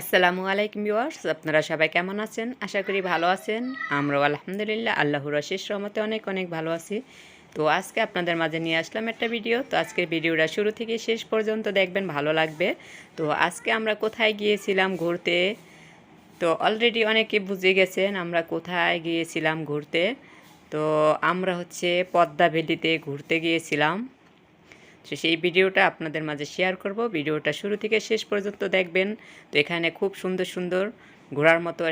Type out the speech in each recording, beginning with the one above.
আসসালামু আলাইকুম ভিউয়ার্স, আপনারা সবাই কেমন আছেন? আশা করি ভালো আছেন। আমরাও আলহামদুলিল্লাহ, আল্লাহর অশেষ রহমতে অনেক অনেক ভালো আছি। তো আজকে আপনাদের মাঝে নিয়ে আসলাম একটা ভিডিও। তো আজকের ভিডিওটা শুরু থেকে শেষ পর্যন্ত দেখবেন, ভালো লাগবে। তো আজকে আমরা কোথায় গিয়েছিলাম ঘুরতে? তো অলরেডি অনেকে বুঝে গেছেন, আমরা কোথায় গিয়েছিলাম ঘুরতে? তো আমরা হচ্ছে পদ্মা ভ্যালিতে ঘুরতে গিয়েছিলাম। তো সেই ভিডিওটা আপনাদের মাঝে শেয়ার করব। ভিডিওটা শুরু থেকে শেষ পর্যন্ত দেখবেন। তো এখানে খুব সুন্দর সুন্দর ঘোরার মতো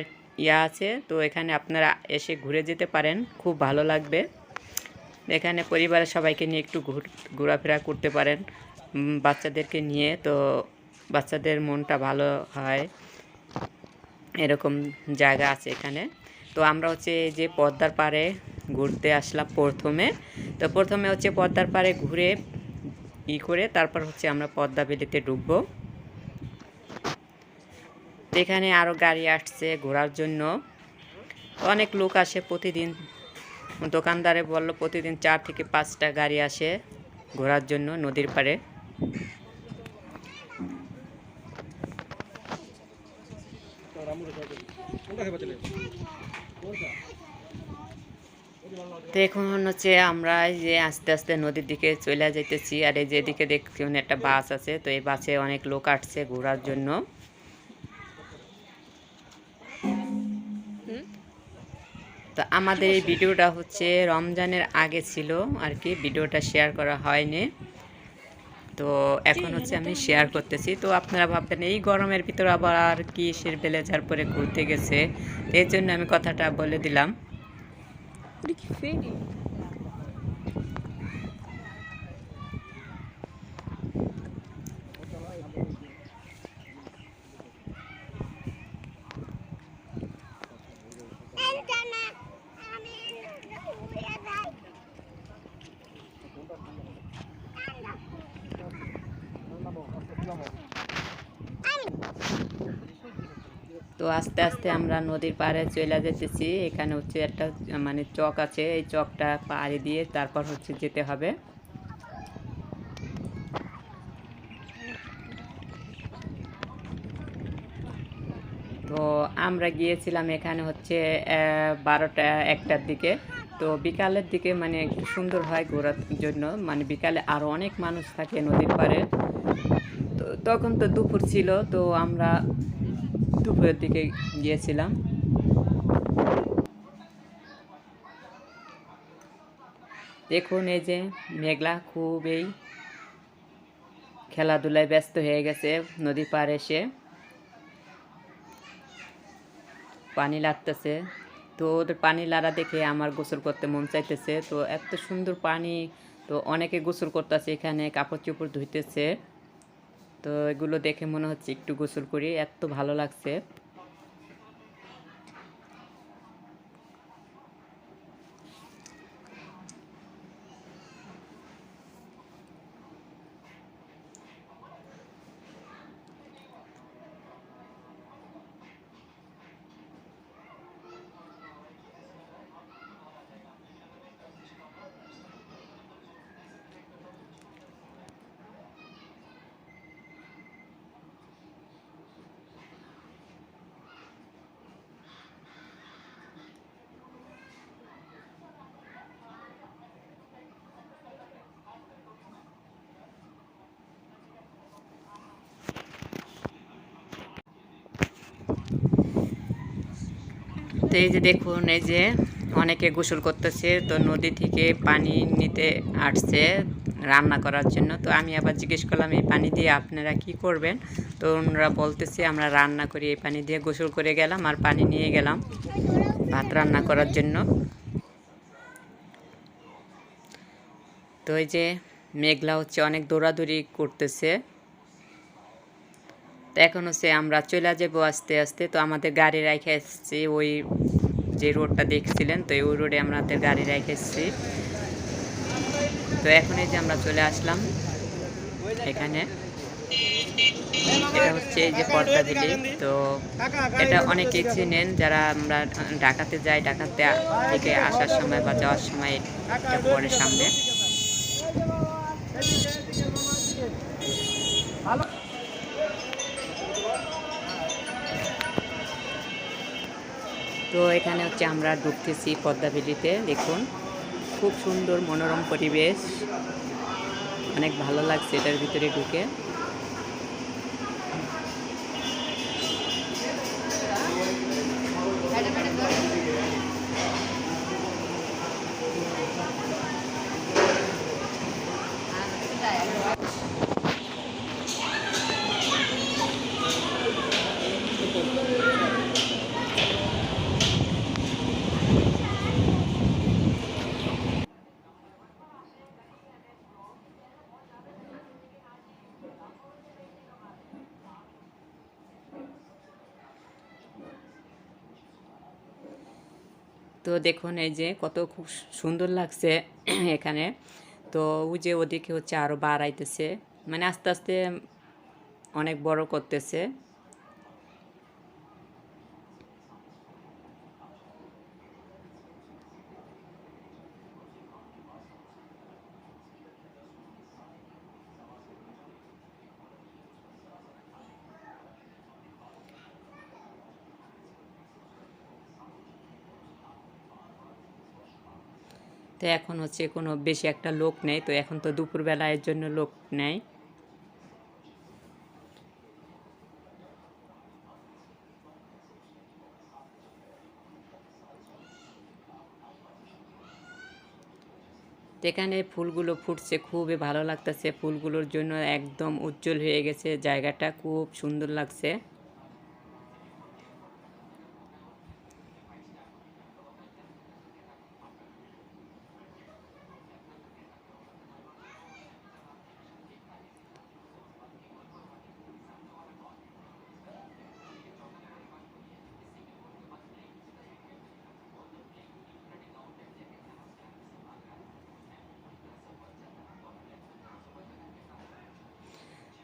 ইয়া আছে। তো এখানে আপনারা এসে ঘুরে যেতে পারেন। খুব ভালো লাগবে। এখানে পরিবারের সবাইকে নিয়ে একটু ঘুর, ঘোরাফেরা করতে পারেন। বাচ্চাদেরকে নিয়ে। তো বাচ্চাদের মনটা ভালো হয়। এরকম জায়গা আছে এখানে। তো আমরা হচ্ছে যে পদ্মার পাড়ে ঘুরতে আসলাম প্রথমে। তো প্রথমে হচ্ছে পদ্মার পাড়ে ঘুরে ই করে তারপর হচ্ছে আমরা পদ্মা বেলিতে তো এখানে আরও গাড়ি আসছে ঘোরার জন্য। অনেক লোক আসে প্রতিদিন। দোকানদারে বলল, প্রতিদিন চার থেকে পাঁচটা গাড়ি আসে ঘোরার জন্য নদীর পাড়ে। তো এখন হচ্ছে আমরা যে আস্তে আস্তে নদীর দিকে চলে যাইতেছি, আর এই যে এদিকে দেখছি একটা বাস আছে, তো এই বাসে অনেক লোক আসছে ঘোরার জন্য। তো আমাদের এই ভিডিওটা হচ্ছে রমজানের আগে ছিল আর কি, ভিডিওটা শেয়ার করা হয়নি। তো এখন হচ্ছে আমি শেয়ার করতেছি। তো আপনারা ভাববেন, এই গরমের ভিতর আবার আর কি সের বেলেজার পরে ঘুরতে গেছে এর জন্য আমি কথাটা বলে দিলাম। Olha que feio. তো আস্তে আস্তে আমরা নদীর পাড়ে চলে যেতেছি এখানে হচ্ছে একটা মানে চক আছে, এই চকটা পাড়ি দিয়ে তারপর হচ্ছে যেতে হবে। তো আমরা গিয়েছিলাম এখানে হচ্ছে বারোটা, একটার দিকে। তো বিকালের দিকে মানে একটু সুন্দর হয় ঘোরার জন্য। মানে বিকালে আরও অনেক মানুষ থাকে নদীর পাড়ে। তো তখন তো দুপুর ছিল, তো আমরা দুপুরের দিকে গিয়েছিলাম। দেখুন এই যে মেঘলা খুবই খেলাধুলায় ব্যস্ত হয়ে গেছে নদী পার এসে। পানি লাগতেছে। তো ওদের পানি লাড়া দেখে আমার গোসল করতে মন চাইতেছে। তো এত সুন্দর পানি, তো অনেকে গোসল করতেছে এখানে, কাপড় চোপড় ধুইতেছে। তো এগুলো দেখে মনে হচ্ছে একটু গোসল করি এত ভালো লাগছে। তো এই যে দেখুন, এই যে অনেকে গোসল করতেছে, তো নদী থেকে পানি নিতে আসছে রান্না করার জন্য। তো আমি আবার জিজ্ঞেস করলাম, এই পানি দিয়ে আপনারা কি করবেন? তো ওনারা বলতেছে, আমরা রান্না করি, এই পানি দিয়ে গোসল করে গেলাম আর পানি নিয়ে গেলাম ভাত রান্না করার জন্য। তো এই যে মেঘলা হচ্ছে, অনেক দৌড়াদৌড়ি করতেছে। তো এখন হচ্ছে আমরা চলে যাব আস্তে আস্তে। তো আমাদের গাড়ি রেখে এসেছি ওই যে রোডটা দেখছিলেন, তো ওই রোডে আমাদের গাড়ি রেখে এসেছি। তো এখন এই যে আমরা চলে আসলাম এখানে। এটা হচ্ছে এই যে পর্দা দিলি তো এটা অনেকে চিনেন, যারা আমরা ঢাকাতে যাই, ঢাকাতে থেকে আসার সময় বা যাওয়ার সময় এটা পরে সামনে। তো এখানে হচ্ছে আমরা ঢুকতেছি পদ্মাবেলিতে, দেখুন। খুব সুন্দর মনোরম পরিবেশ। অনেক ভালো লাগছে এটার ভিতরে ঢুকে। তো দেখুন, এই যে কত খুব সুন্দর লাগছে এখানে। তো ওই যে ওদিকে হচ্ছে আরও বাড়াইতেছে মানে আস্তে আস্তে অনেক বড় করতেছে। তো এখন হচ্ছে কোনো বেশি একটা লোক নেই, তো এখন তো দুপুরবেলা এর জন্য লোক নেই। এখানে ফুলগুলো ফুটছে, খুবই ভালো লাগতেছে। ফুলগুলোর জন্য একদম উজ্জ্বল হয়ে গেছে জায়গাটা, খুব সুন্দর লাগছে।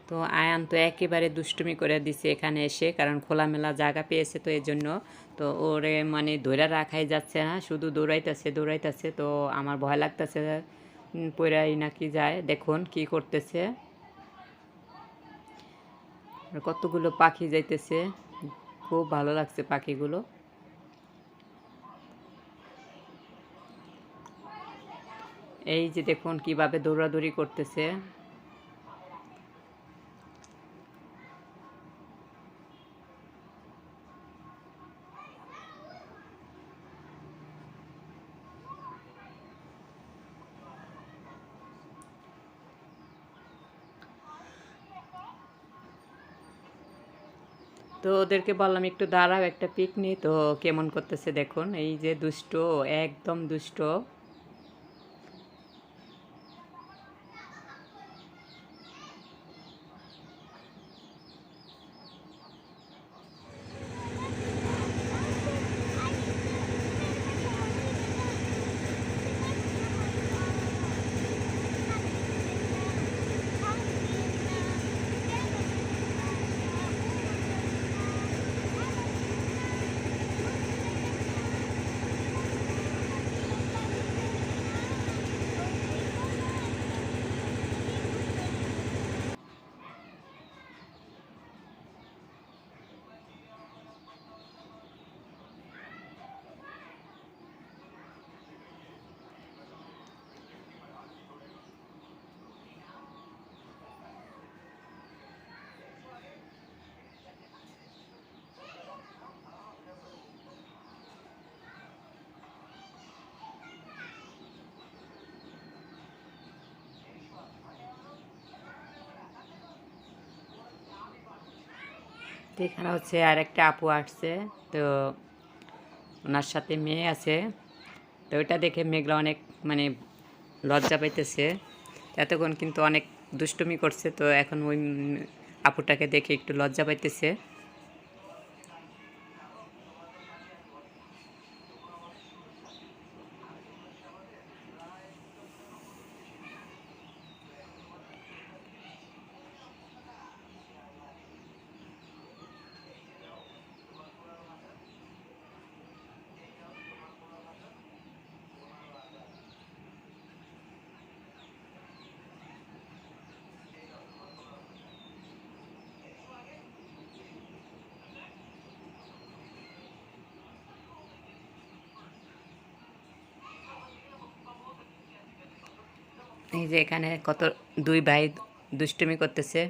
তো আয়ান তো একেবারে দুষ্টুমি করে দিছে এখানে এসে, কারণ খোলামেলা জায়গা পেয়েছে তো এই জন্য তো ওরে মানে ধরে রাখাই যাচ্ছে না শুধু দৌড়াইতেছে দৌড়াইতেছে, তো আমার ভয় লাগতেছে পইরাই নাকি যায়। দেখুন কি করতেছে। কতগুলো পাখি যাইতেছে। খুব ভালো লাগছে পাখিগুলো। এই যে দেখুন কীভাবে দৌড়াদৌড়ি করতেছে। ওদেরকে বললাম, একটু দাঁড়াও, একটা পিকনিক তো কেমন করতেছে দেখুন। এই যে দুষ্ট, একদম দুষ্ট। তো এখানে হচ্ছে আর একটা আপু আসছে, তো ওনার সাথে মেয়ে আছে। তো ওইটা দেখে মেঘলা অনেক মানে লজ্জা পাইতেছে। এতক্ষণ কিন্তু অনেক দুষ্টুমি করছে, তো এখন ওই আপুটাকে দেখে একটু লজ্জা পাইতেছে। এই যে এখানে কত দুই ভাই দুষ্টুমি করতেছে।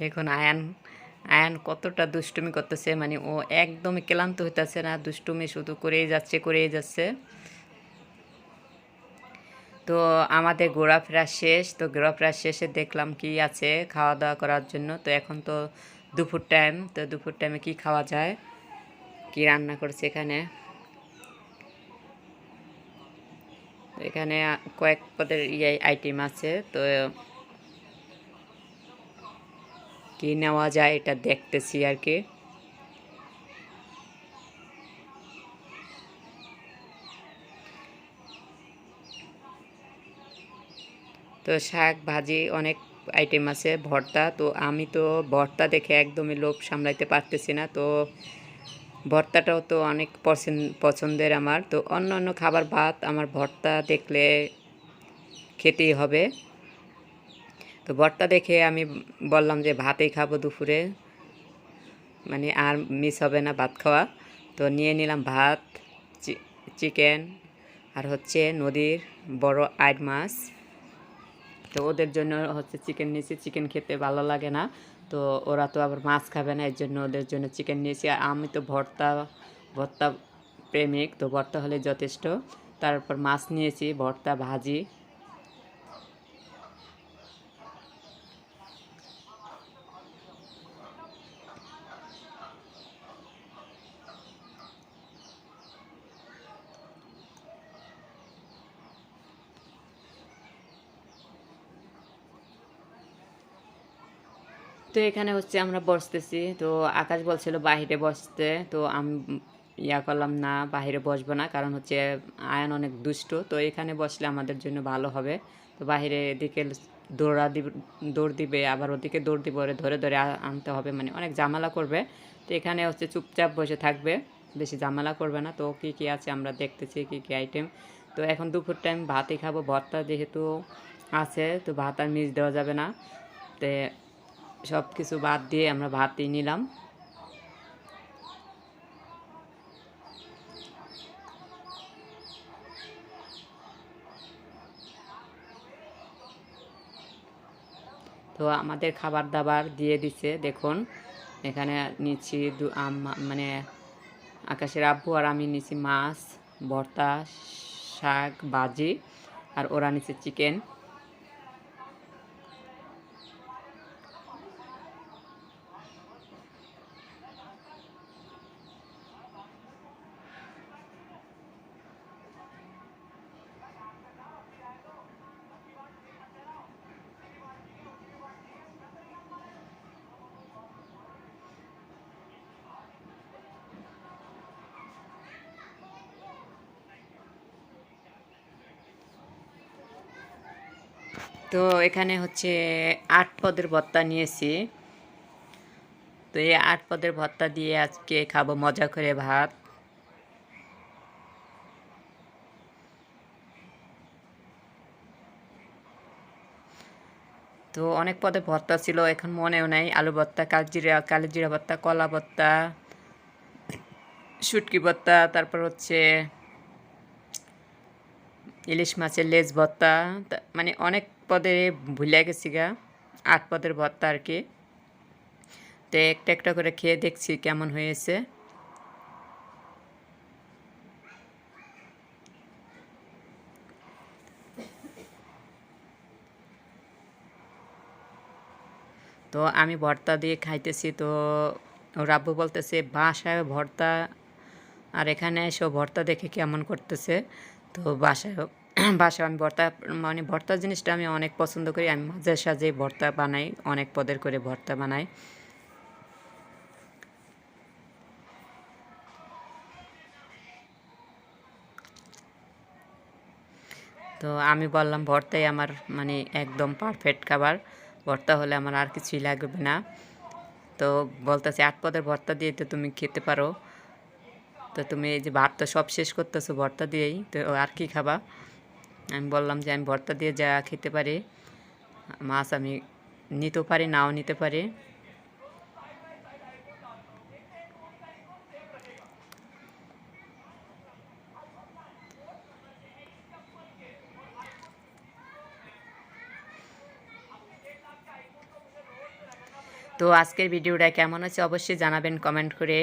দেখুন, আয়ান আয়ান কতটা দুষ্টুমি করতেছে। মানে ও একদমই ক্লান্ত হইতেছে না, দুষ্টুমি শুধু করেই যাচ্ছে করেই যাচ্ছে। তো আমাদের ঘোরাফেরা শেষ, তো ঘোরাফেরা শেষে দেখলাম কি আছে খাওয়া দাওয়া করার জন্য। তো এখন তো দুপুর টাইম তো দুপুর টাইমে কি খাওয়া যায়? কি রান্না করছে এখানে? এখানে কয়েক পদের ইয়ে আইটেম আছে, তো কি নেওয়া যায় এটা দেখতেছি আর কি। তো শাক, ভাজি অনেক আইটেম আছে, ভর্তা। তো আমি তো ভর্তা দেখে একদমই লোভ সামলাইতে পারতেছি না। তো ভর্তাটাও তো অনেক পছন্দ পছন্দের আমার। তো অন্য অন্য খাবার ভাত আমার ভর্তা দেখলে খেতেই হবে। তো ভর্তা দেখে আমি বললাম যে ভাতেই খাব দুপুরে। মানে আর মিস হবে না ভাত খাওয়া। তো নিয়ে নিলাম ভাত চিকেন আর হচ্ছে নদীর বড় আইড মাছ। তো ওদের জন্য হচ্ছে চিকেন নিয়েছি। চিকেন খেতে ভালো লাগে না। তো ওরা তো আবার মাছ খাবে না এর জন্য ওদের জন্য চিকেন নিয়েছি। আর আমি তো ভর্তা ভর্তা প্রেমিক, তো ভর্তা হলে যথেষ্ট। তারপর মাছ নিয়েছি, ভর্তা, ভাজি। তো এখানে হচ্ছে আমরা বসতেছি। তো আকাশ বলছিল বাহিরে বসতে। তো আমি ইয়া করলাম, না, বাহিরে বসবো না, কারণ হচ্ছে আয়ন অনেক দুষ্ট। তো এখানে বসলে আমাদের জন্য ভালো হবে। তো বাহিরে এদিকে দৌড়া দিব দৌড় দিবে, আবার ওদিকে দৌড় দিব ধরে ধরে আনতে হবে মানে অনেক ঝামেলা করবে। তো এখানে হচ্ছে চুপচাপ বসে থাকবে, বেশি ঝামেলা করবে না। তো কী কী আছে আমরা দেখতেছি, কী কী আইটেম তো এখন দুপুর টাইম ভাতই খাব, ভর্তা যেহেতু আছে, তো ভাত আর মিস দেওয়া যাবে না। তে সব কিছু বাদ দিয়ে আমরা ভাতই নিলাম। তো আমাদের খাবার দাবার দিয়ে দিছে, দেখুন। এখানে নিচ্ছি মানে আকাশের আব্বু আর আমি নিচ্ছি মাছ, ভর্তা, শাক, ভাজি, আর ওরা নিচ্ছে চিকেন। তো এখানে হচ্ছে আট পদের ভর্তা নিয়েছি। তো এই আট পদের ভর্তা দিয়ে আজকে খাব মজা করে ভাত। তো অনেক পদের ভর্তা ছিল, এখন মনেও নাই। আলু ভর্তা কালজিরা, কালিজিরা ভর্তা কলা ভর্তা শুটকি ভর্তা তারপর হচ্ছে ইলিশ মাছের লেজ ভর্তা মানে অনেক পদে ভুলে গেছি গা, আট পদের ভর্তা আর কি। তো একটা একটা করে খেয়ে দেখছি কেমন হয়েছে। তো আমি ভর্তা দিয়ে খাইতেছি, তো রাব্বু বলতেছে, বাসায় ভর্তা, আর এখানে এসে, ভর্তা দেখে কেমন করতেছে? তো বাসায় বাসায় আমি ভর্তা মানে ভর্তা জিনিসটা আমি অনেক পছন্দ করি। আমি মাঝে সাঝে ভর্তা বানাই, অনেক পদের করে ভর্তা বানাই। তো আমি বললাম, ভর্তাই আমার মানে একদম পারফেক্ট খাবার। ভর্তা হলে আমার আর কিছুই লাগবে না। তো বলতেছে, আট পদের ভর্তা দিয়ে তো তুমি খেতে পারো। তো তুমি এই যে ভাত তো সব শেষ করতেছো, ভর্তা দিয়েই, তো আর কি খাবা? আমি বললাম যে আমি ভর্তা দিয়ে যা খেতে পারি, মাছ আমি নিতেও পারি, নাও নিতে পারি। তো আজকের ভিডিওটা কেমন আছে অবশ্যই জানাবেন কমেন্ট করে।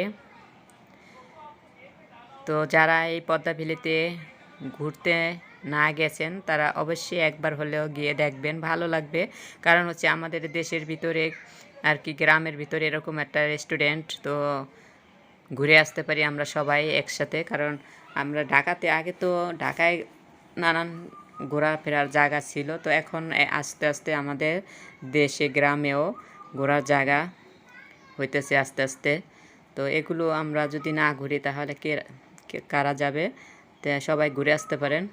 তো যারা এই পদ্মাভেলিতে ঘুরতে না গেছেন, তারা অবশ্যই একবার হলেও গিয়ে দেখবেন, ভালো লাগবে। কারণ হচ্ছে আমাদের দেশের ভিতরে আর কি, গ্রামের ভিতরে এরকম একটা রেস্টুরেন্ট তো ঘুরে আসতে পারি আমরা সবাই একসাথে। কারণ আমরা ঢাকাতে আগে তো ঢাকায় নানান ঘোরাফেরার জায়গা ছিল, তো এখন আস্তে আস্তে আমাদের দেশে, গ্রামেও ঘোরার জায়গা হইতেছে আস্তে আস্তে। তো এগুলো আমরা যদি না ঘুরি, তাহলে কে- কারা যাবে? তো সবাই ঘুরে আসতে পারেন।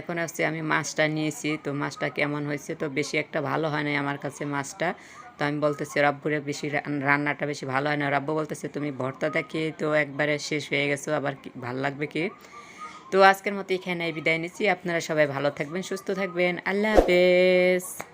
এখন হচ্ছে আমি মাছটা নিয়েছি। তো মাছটা কেমন হয়েছে? তো বেশি একটা ভালো হয় নাই আমার কাছে মাছটা। তো আমি বলতেছি, রাব্বুরে বেশি রান্নাটা বেশি ভালো হয় না। রাব্বু বলতেছে, তুমি ভর্তাটা খেয়ে তো একবারে শেষ হয়ে গেছো, আবার ভালো লাগবে কি? তো আজকের মতো এখানে বিদায় নিচ্ছি। আপনারা সবাই ভালো থাকবেন, সুস্থ থাকবেন। আল্লাহ হাফেজ।